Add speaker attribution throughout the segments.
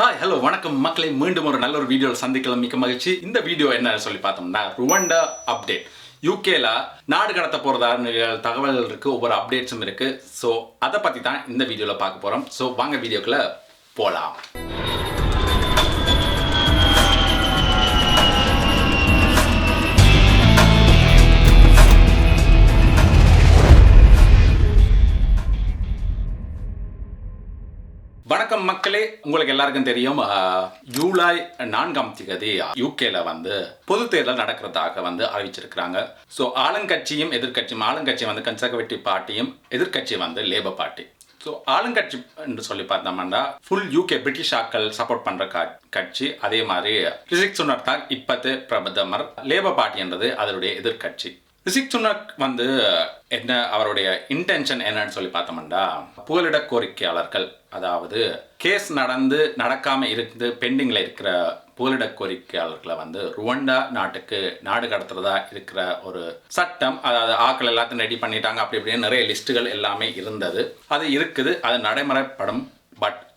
Speaker 1: Hi hello வணக்கம் மக்களை. மீண்டும் ஒரு நல்ல ஒரு வீடியோவில் சந்திக்கலாம். மிக்க மகிழ்ச்சி. இந்த வீடியோ என்ன சொல்லி பார்த்தோம்னா ருவண்டா அப்டேட். யூகேல நாடு கடத்த போகிறதா தகவல்கள் இருக்குது ஒவ்வொரு அப்டேட்ஸும் இருக்குது ஸோ அதை பற்றி தான் இந்த வீடியோவில் பார்க்க போகிறோம் ஸோ வாங்க வீடியோக்குள்ளே போகலாம் வணக்கம் மக்களே. உங்களுக்கு எல்லாருக்கும் தெரியும் ஜூலை நான்காம் தேதி யூகேல வந்து பொது தேர்தல் நடக்கிறதாக வந்து அறிவிச்சிருக்கிறாங்க. ஸோ ஆளுங்கட்சியும் எதிர்கட்சியும் ஆளுங்கட்சி வந்து கன்சர்வேட்டிவ் பார்ட்டியும் எதிர்க்கட்சி வந்து லேபர் பார்ட்டி ஸோ ஆளுங்கட்சி என்று சொல்லி பார்த்தோம்னா ஃபுல் யூகே பிரிட்டிஷ் ஆக்கள் சப்போர்ட் பண்ற கட்சி அதே மாதிரி ரிஷிக் தான் இப்பத்து பிரதமர். லேபர் பார்ட்டி என்றது அதனுடைய எதிர்க்கட்சி. ரிஷிக் சுனக் வந்து என்ன அவருடைய இன்டென்ஷன் என்னன்னு சொல்லி பார்த்தோம்னா புகலிட கோரிக்கையாளர்கள் அதாவது கேஸ் நடந்து நடக்காமல் இருந்து பெண்டிங்கில் இருக்கிற புகலிட கோரிக்கையாளர்களை வந்து ருவண்டா நாட்டுக்கு நாடு கடத்துறதா இருக்கிற ஒரு சட்டம் அதாவது ஆக்கள் எல்லாத்தையும் ரெடி பண்ணிட்டாங்க அப்படி இப்படின்னு நிறைய லிஸ்ட்டுகள் எல்லாமே இருந்தது. அது இருக்குது அது நடைமுறைப்படும்.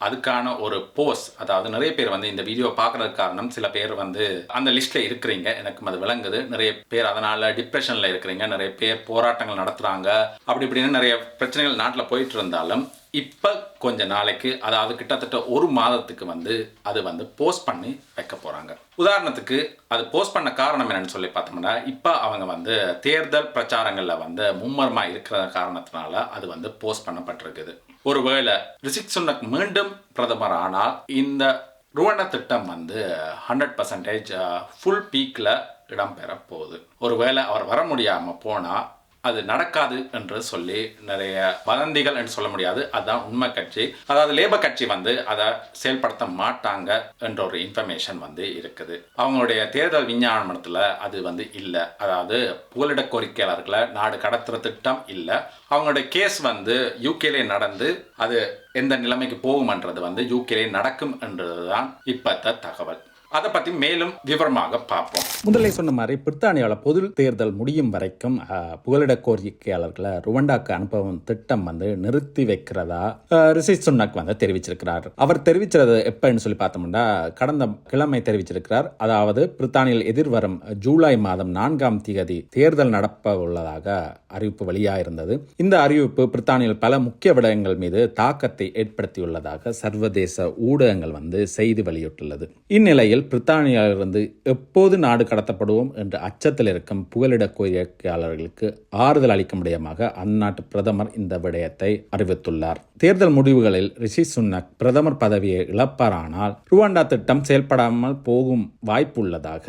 Speaker 1: அதுக்கான ஒரு போஸ் அதாவது நிறைய பேர் வந்து இந்த வீடியோ பார்க்கறதுக்கு காரணம் சில பேர் வந்து அந்த லிஸ்ட்டில் இருக்கிறீங்க எனக்கு அது விளங்குது. நிறைய பேர் அதனால் டிப்ரெஷனில் இருக்கிறீங்க நிறைய பேர் போராட்டங்கள் நடத்துகிறாங்க அப்படி இப்படின்னு நிறைய பிரச்சனைகள் நாட்டில் போயிட்டு இருந்தாலும் இப்போ கொஞ்ச நாளைக்கு அதாவது கிட்டத்தட்ட ஒரு மாதத்துக்கு வந்து அது வந்து போஸ்ட் பண்ணி வைக்க போகிறாங்க உதாரணத்துக்கு அது போஸ்ட் பண்ண காரணம் என்னன்னு சொல்லி பார்த்தோம்னா இப்போ அவங்க வந்து தேர்தல் பிரச்சாரங்களில் வந்து மும்மரமாக இருக்கிற காரணத்தினால அது வந்து போஸ்ட் பண்ணப்பட்டிருக்குது. ஒருவேளை ரிசிக் சுனக் மீண்டும் பிரதமர் ஆனால் இந்த ருவண திட்டம் வந்து ஹண்ட்ரட் பர்சன்டேஜ் ஃபுல் பீக்கில் இடம்பெற போகுது. ஒருவேளை அவர் வர முடியாமல் போனால் அது நடக்காது என்று சொல்லி நிறைய வதந்திகள் என்று சொல்ல முடியாது. அதுதான் உண்மை கட்சி. அதாவது லேபர் கட்சி வந்து அதை செயல்படுத்த மாட்டாங்க என்ற ஒரு இன்ஃபர்மேஷன் வந்து இருக்குது. அவங்களுடைய தேர்தல் விஞ்ஞானத்தில் அது வந்து இல்லை. அதாவது புகலிட கோரிக்கையாளர்களை நாடு கடத்துற திட்டம் இல்லை. அவங்களுடைய கேஸ் வந்து யூகேலே நடந்து அது எந்த நிலைமைக்கு போகும்ன்றது வந்து யூகேலே நடக்கும் என்றதுதான் இப்பத்த தகவல். அதை பற்றி மேலும் விவரமாக பார்ப்போம்.
Speaker 2: முதல்ல சொன்ன மாதிரி பிரித்தானியாவில் பொது தேர்தல் முடியும் வரைக்கும் புகலிட கோரிக்கையாளர்களை ருவண்டாக்கு அனுப்பவும் திட்டம் வந்து நிறுத்தி வைக்கிறதா ரிஷி சுனக் வந்து தெரிவிச்சிருக்கிறார். அவர் தெரிவிச்சது எப்பன்னு சொல்லி பார்த்தோம்னா கடந்த கிழமை தெரிவிச்சிருக்கிறார். அதாவது பிரித்தானியில் எதிர்வரும் ஜூலை மாதம் நான்காம் தேதி தேர்தல் நடப்ப உள்ளதாக அறிவிப்பு வெளியாயிருந்தது. இந்த அறிவிப்பு பிரித்தானியில் பல முக்கிய விடயங்கள் மீது தாக்கத்தை ஏற்படுத்தியுள்ளதாக சர்வதேச ஊடகங்கள் வந்து செய்தி வெளியிட்டுள்ளது. இந்நிலையில் பிரித்தானியாவிலிருந்து எப்போது நாடு கடத்தப்படுவோம் என்ற அச்சத்தில் இருக்கும் புகலிட கோரிக்கையாளர்களுக்கு ஆறுதல் அளிக்கும் விடயமாக அந்நாட்டு பிரதமர் இந்த விடயத்தை அறிவித்துள்ளார். தேர்தல் முடிவுகளில் ரிஷி சுன்னக் பிரதமர் பதவியை இழப்பாரானால் ருவாண்டா திட்டம் செயல்படாமல் போகும் வாய்ப்புள்ளதாக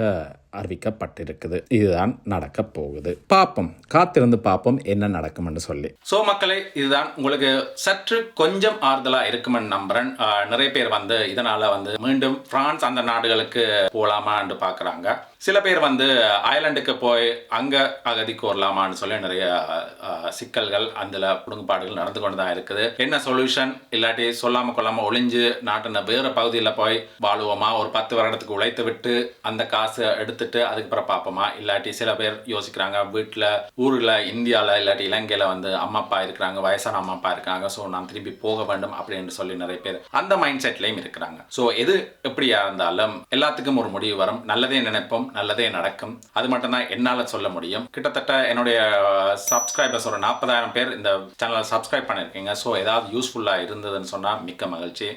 Speaker 2: அறிவிக்கப்பட்டிருக்குது. இதுதான் நடக்க போகுது. பார்ப்போம் காத்திருந்து பார்ப்போம் என்ன நடக்கும்னு சொல்லி.
Speaker 1: ஸோ மக்களே இதுதான் உங்களுக்கு சற்று கொஞ்சம் ஆறுதலாக இருக்குமென்னு நம்புறேன். நிறைய பேர் வந்து இதனால வந்து மீண்டும் பிரான்ஸ் அந்த நாடுகளுக்கு போகலாமான்னு பார்க்குறாங்க. சில பேர் வந்து அயர்லாண்டுக்கு போய் அங்கே அகதி கோரலாமான்னு சொல்லி நிறைய சிக்கல்கள் அதில் புடுங்கப்பாடுகள் நடந்து கொண்டு தான் இருக்குது. என்ன சொல்யூஷன் இல்லாட்டி சொல்லாமல் கொள்ளாமல் ஒளிஞ்சு நாட்டின வேறு பகுதியில் போய் வாழுவோமா? ஒரு பத்து வருடத்துக்கு உழைத்து விட்டு அந்த காசை எடுத்துட்டு அதுக்கப்புறம் பார்ப்போமா? இல்லாட்டி சில பேர் யோசிக்கிறாங்க வீட்டில் ஊரில் இந்தியாவில் இல்லாட்டி இலங்கையில் வந்து அம்மா அப்பா இருக்கிறாங்க வயசான அம்மா அப்பா இருக்காங்க ஸோ நான் திரும்பி போக வேண்டும் அப்படின்னு சொல்லி நிறைய பேர் அந்த மைண்ட் செட்லையும் இருக்கிறாங்க. ஸோ எது எப்படியா இருந்தாலும் எல்லாத்துக்கும் ஒரு முடிவு வரும். நல்லதே நினைப்போம் நல்லதே நடக்கும். அது மட்டும்தான் என்னால் சொல்ல முடியும். கிட்டத்தட்ட என்னுடைய சப்ஸ்கிரைபர்ஸ் ஒரு நாற்பதாயிரம் பேர் இந்த சேனலை சப்ஸ்கிரைப் பண்ணியிருக்கீங்க ஸோ ஏதாவது யூஸ்ஃபுல்லாக இருந்ததுன்னு சொன்னால் மிக்க மகிழ்ச்சி.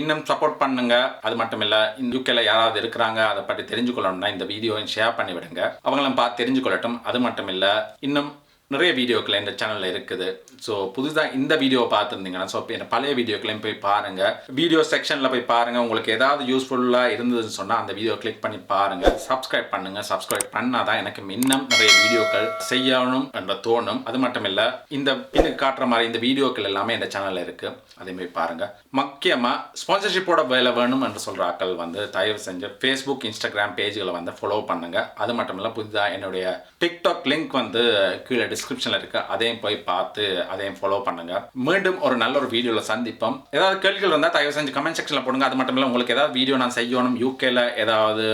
Speaker 1: இன்னும் சப்போர்ட் பண்ணுங்க. அது மட்டும் இல்லை இந்த யூகேல யாராவது இருக்கிறாங்க அதை பற்றி தெரிஞ்சுக்கொள்ளணும்னா இந்த வீடியோவை ஷேர் பண்ணி விடுங்க அவங்களும் பார்த்து தெரிஞ்சுக்கொள்ளட்டும். அது மட்டும் இல்லை இன்னும் நிறைய வீடியோக்கள் இந்த சேனலில் இருக்குது. ஸோ புதுசாக இந்த வீடியோவை பார்த்துருந்தீங்கன்னா ஸோ என்ன பழைய வீடியோக்களையும் போய் பாருங்கள் வீடியோ செக்ஷனில் போய் பாருங்கள் உங்களுக்கு ஏதாவது யூஸ்ஃபுல்லாக இருந்ததுன்னு சொன்னால் அந்த வீடியோ கிளிக் பண்ணி பாருங்கள் சப்ஸ்கிரைப் பண்ணுங்கள் சப்ஸ்கிரைப் பண்ணால் தான் எனக்கு இன்னும் நிறைய வீடியோக்கள் செய்யணும் என்ற தோணும். அது மட்டும் இல்லை இந்த பின்னுக்கு காட்டுற மாதிரி இந்த வீடியோக்கள் எல்லாமே இந்த சேனலில் இருக்குது அதே மாதிரி பாருங்கள் முக்கியமாக ஸ்பான்சர்ஷிப்போட வேலை வேணும் என்று சொல்கிற ஆக்கள் வந்து தயவு செஞ்சு ஃபேஸ்புக் இன்ஸ்டாகிராம் பேஜ்களை வந்து ஃபாலோ பண்ணுங்க. அது மட்டும் இல்லை புதிதாக என்னுடைய டிக்டாக் லிங்க் வந்து கீழே டிஸ்கிரிப்ஷனில் இருக்குது அதையும் போய் பார்த்து அதையும் ஃபாலோ பண்ணுங்க. மீண்டும் ஒரு நல்ல ஒரு வீடியோவில் சந்திப்போம். ஏதாவது கேள்விகள் இருந்தால் தயவு செஞ்சு கமெண்ட் செக்ஷனில் போடுங்க. அது மட்டும் இல்லை உங்களுக்கு ஏதாவது வீடியோ நான் செய்யணும் யூகேல ஏதாவது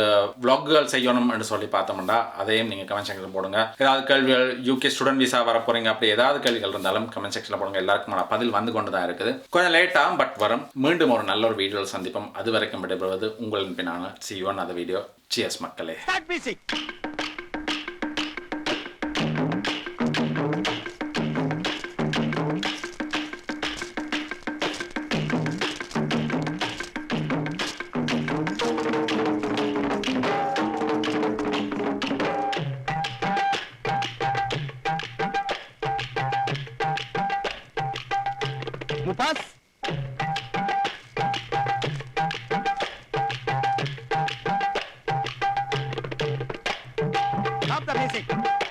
Speaker 1: vlogகள் செய்யணும்னு சொல்லி பார்த்தோம்னா அதையும் நீங்கள் கமெண்ட் செக்ஷனில் போடுங்க. ஏதாவது கேள்விகள் யூகே ஸ்டூடெண்ட் விசா வர போறீங்க அப்படி ஏதாவது கேள்விகள் இருந்தாலும் கமெண்ட் செக்ஷனில் போடுங்க. எல்லாருக்குமான பதில் வந்து கொண்டு தான் இருக்குது. கொஞ்சம் லேட்டாகும் பட் வரும். மீண்டும் ஒரு நல்ல ஒரு வீடியோவில் சந்திப்போம். அது வரைக்கும் விடைபெறுவது உங்களின் பின்னான சி ஒன் அந்த வீடியோ சிஎஸ் மக்களே.
Speaker 3: पास। आप तभी से